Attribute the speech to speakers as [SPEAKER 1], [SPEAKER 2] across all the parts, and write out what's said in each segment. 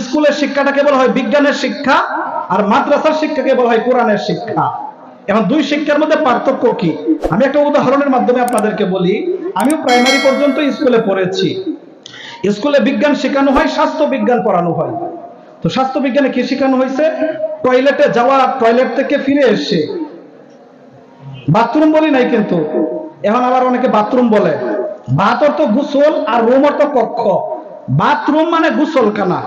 [SPEAKER 1] স্কুলের শিক্ষাটাকে বলা হয় বিজ্ঞানের শিক্ষা আর মাদ্রাসার শিক্ষাকে বলা হয় কোরআনের শিক্ষা। এখন দুই শিক্ষার মধ্যে পার্থক্য কি? আমি একটা উদাহরণের মাধ্যমে আপনাদেরকে বলি, আমিও প্রাইমারি পর্যন্ত স্কুলে পড়েছি। স্কুলে বিজ্ঞান শেখানো হয়, স্বাস্থ্য বিজ্ঞান পড়ানো হয়। তো স্বাস্থ্য বিজ্ঞানে কি শেখানো হয়েছে? টয়লেটে যাওয়া, টয়লেট থেকে ফিরে এসে। বাথরুম বলি নাই কিন্তু, এখন আবার অনেকে বাথরুম বলে। বাত অর্থ গুসল আর রুম অর্থ কক্ষ। বাথরুম মানে গুসলখানা।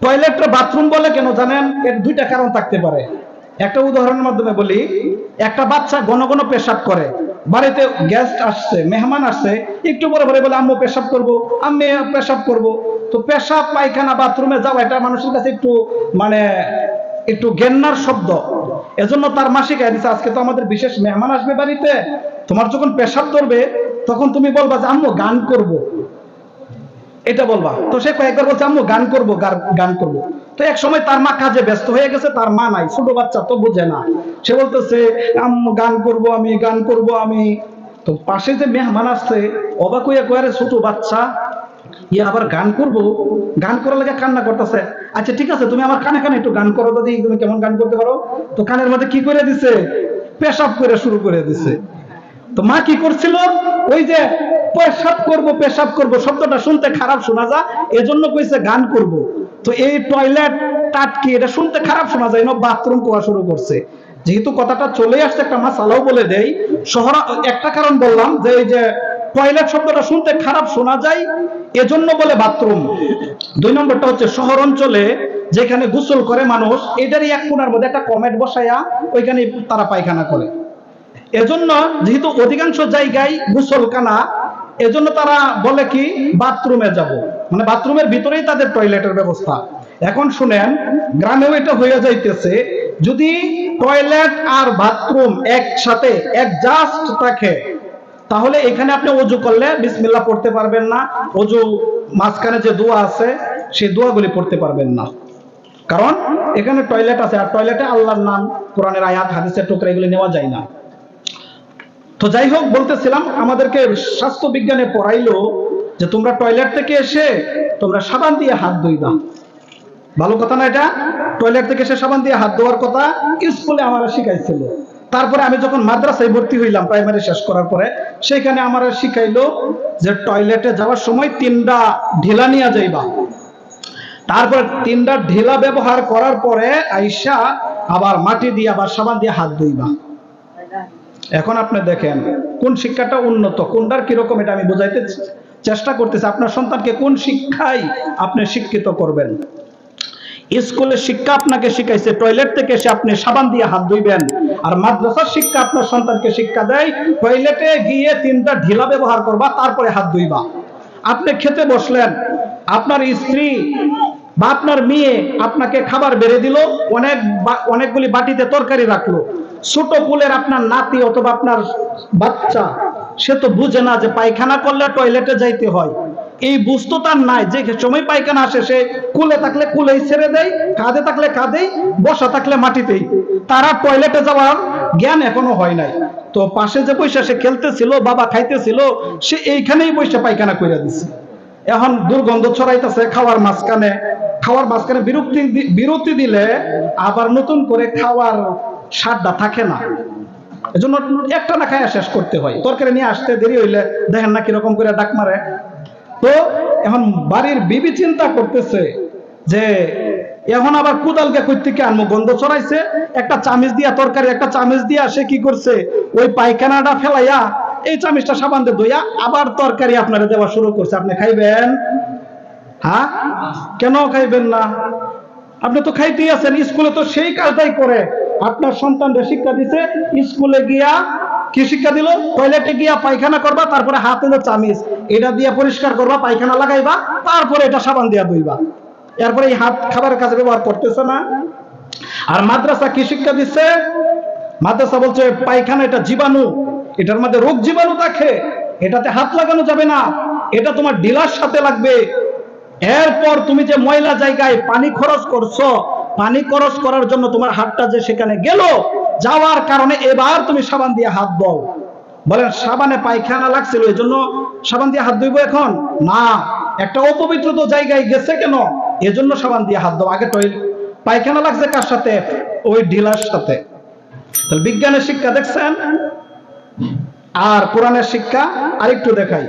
[SPEAKER 1] টয়লেটটা বাথরুম বলে কেন জানেন? এর দুইটা কারণ থাকতে পারে। একটা উদাহরণের মাধ্যমে বলি, একটা বাচ্চা ঘন ঘন পেশাব করে। বাড়িতে গেস্ট আসছে, মেহমান আসছে, একটু পরে পরে বলে, আম্মু, পেশাব করব। আম্মি, পেশাব করব। তো পেশাব, পায়খানা, বাথরুমে যাওয়া, এটা মানুষের কাছে একটু মানে একটু গেন্নার শব্দ। এজন্য তার মাসিক দিচ্ছে আজকে তো আমাদের বিশেষ মেহমান আসবে বাড়িতে। তোমার যখন পেশাব ধরবে, তখন তুমি বলবা যে, আম্মু, গান করব। এটা বলবা। তো সে কয়েকবার বলছে, আম্মু, গান করব, গান করব। তো এক সময় তার মা কাজে ব্যস্ত হয়ে গেছে, তার মা নাই, ছোট বাচ্চা তো বুঝে না। সে বলতেছে, আম্মু, গান করব আমি, গান করব আমি। তো পাশে যে মেহমান আসছে, অবাক হইয়া কয়ারে ছোট বাচ্চা ইয়ে আবার গান করব? গান করার লাগে কান্না করতেছে। আচ্ছা ঠিক আছে, তুমি আমার কানে কানে একটু গান করো দাদি, তুমি কেমন গান করতে পারো? তো কানের মধ্যে কি করে দিছে? পেশাব করে শুরু করে দিছে। তো মা কি করছিল? ওই যে পেশাব করব পেশাব করব, শব্দটা শুনতে খারাপ শোনা যায়, এজন্য কইছে গান করব। তো এই টয়লেট টাটকি, এটা শুনতে খারাপ শোনা যায় না বাথরুম কোয়া শুরু করছে। যেহেতু কথাটা চলে আসছে, একটা মাসালাও বলে দেই। শহর, একটা কারণ বললাম যে, এই যে টয়লেট শব্দটা শুনতে খারাপ শোনা যায়, এজন্য বলে বাথরুম দুই নম্বরটা হচ্ছে শহর অঞ্চলে যেখানে গোসল করে মানুষ এটারই এক কোণার মধ্যে একটা কমেট বসায়া, ওইখানে তারা পায়খানা করে। এজন্য যেহেতু অধিকাংশ জায়গায় গোসলখানা এজন্য তারা বলে কি, বাথরুমে যাব। মানে বাথরুমের ভিতরেই তাদের টয়লেটের ব্যবস্থা। এখন শুনেন, গ্রামেও এটা হয়ে যাইতেছে, যদি টয়লেট আর বাথরুম একসাথে অ্যাডজাস্ট থাকে, তাহলে এখানে আপনি অজু করলে বিসমিল্লাহ পড়তে পারবেন না। অজু মাঝখানে যে দোয়া আছে সেই দোয়াগুলি পড়তে পারবেন না। কারণ, এখানে টয়লেট আছে, আর টয়লেটে আল্লাহর নাম, কোরআনের আয়াত, হাদিসের টুকরা এগুলি নেওয়া যায় না। তো যাই হোক, বলতেছিলাম, আমাদেরকে স্বাস্থ্য বিজ্ঞানে পড়াইলো যে তোমরা টয়লেট থেকে এসে তোমরা সাবান দিয়ে হাত ধুইবা। ভালো কথা না এটা? টয়লেট থেকে এসে সাবান দিয়ে হাত ধোয়ার কথা স্কুলে আমার শিখাইছিল। তারপরে আমি যখন মাদ্রাসায় ভর্তি হইলাম প্রাইমারি শেষ করার পরে, সেখানে আমার শিখাইলো যে টয়লেটে যাওয়ার সময় তিনটা ঢিলা নিয়ে যাইবা। তারপর তিনটা ঢিলা ব্যবহার করার পরে আইসা আবার মাটি দিয়ে আবার সাবান দিয়ে হাত ধুইবা। এখন আপনি দেখেন, কোন শিক্ষাটা উন্নত, কোনটার কীরকম এটা আমি বোঝাইতে চেষ্টা করতেছি। আপনার সন্তানকে কোন শিক্ষাই আপনি শিক্ষিত করবেন? স্কুলের শিক্ষা আপনাকে শিখাইছে, টয়লেট থেকে এসে আপনি সাবান দিয়ে হাত ধুইবেন, আর মাদ্রাসার শিক্ষা আপনার সন্তানকে শিক্ষা দেয়, টয়লেটে গিয়ে তিনটা ঢিলা ব্যবহার করবা, তারপরে হাত ধুইবা। আপনি খেতে বসলেন, আপনার স্ত্রী বা আপনার মেয়ে আপনাকে খাবার বেড়ে দিল, অনেক অনেকগুলি বাটিতে তরকারি রাখল ছোট কুলের আপনার নাতি অথবা আপনার বাচ্চা, সে তো বুঝে না যে পায়খানা করলে টয়লেটে যাইতে হয়। এই বুঝতো তার নাই, যে সময় পায়খানা আসে, সে কুলে থাকলে কুলেই ছেড়ে দেয়, কাঁধে থাকলে কাঁধেই, বসা থাকলে মাটিতেই। তারা টয়লেটে যাওয়ার জ্ঞান এখনও হয় নাই। তো পাশে যে বৈশা সে খেলতেছিল, বাবা খাইতেছিল, সে এইখানেই বৈশা পায়খানা করে দিছে। এখন দুর্গন্ধ ছড়াইতেছে, খাওয়ার মাঝখানে খাওয়ার মাঝখানে বিরক্তি বিরতি দিলে আবার নতুন করে খাওয়ার স্বাদটা থাকে না। এজন্য একটা না খায়া শেষ করতে হয়। তরকারি নিয়ে আসতে দেরি হইলে দেখেন না কীরকম করে ডাক মারে। তো এখন বাড়ির বিবি চিন্তা করতেছে যে, এখন আবার কুদালকে কই থেকে আনব গন্ধ ছড়াইছে। একটা চামিচ দিয়া তরকারি, একটা চামিচ দিয়া সে কি করছে? ওই পায়খানাটা ফেলাইয়া, এই চামিচটা সাবান দিয়ে ধুইয়া আবার তরকারি আপনারা দেওয়া শুরু করছে। আপনি খাইবেন? হ্যাঁ? কেন খাইবেন না? আপনি তো খাইতেই আছেন, স্কুলে তো সেই কাজটাই করে। আপনার সন্তানদের শিক্ষা দিছে, স্কুলে গিয়া কি শিক্ষা দিল? টয়লেটে গিয়া পায়খানা করবা, তারপরে হাত চামিচ। এটা দিয়ে পরিষ্কার করবা, পায়খানা লাগাইবা, তারপরে এটা সাবান দিয়া ধুইবা। এরপরে এই হাত খাবারের কাজে ব্যবহার করতেছে না। আর মাদ্রাসা কি শিক্ষা দিচ্ছে মাদ্রাসা বলছে, পায়খানা এটা জীবাণু। এটার মধ্যে রোগ জীবাণু থাকে। এটাতে হাত লাগানো যাবে না। এটা তোমার ডিলার সাথে লাগবে। এরপর তুমি যে ময়লা জায়গায় পানি খরচ করছ, পানি খরচ করার জন্য তোমার হাতটা যে সেখানে গেল, যাওয়ার কারণে এবার তুমি সাবান দিয়ে হাত দাও বলেন, সাবানে পায়খানা লাগছিল এই জন্য সাবান দিয়ে হাত ধুইব এখন? না, একটা অপবিত্র তো জায়গায় গেছে কেন? এজন্য সাবান দিয়ে হাত দাও, আগে টয়লেট। পায়খানা লাগছে কার সাথে? ওই ঢিলার সাথে। তাহলে বিজ্ঞানের শিক্ষা দেখছেন? আর কোরআনের শিক্ষা আরেকটু দেখাই।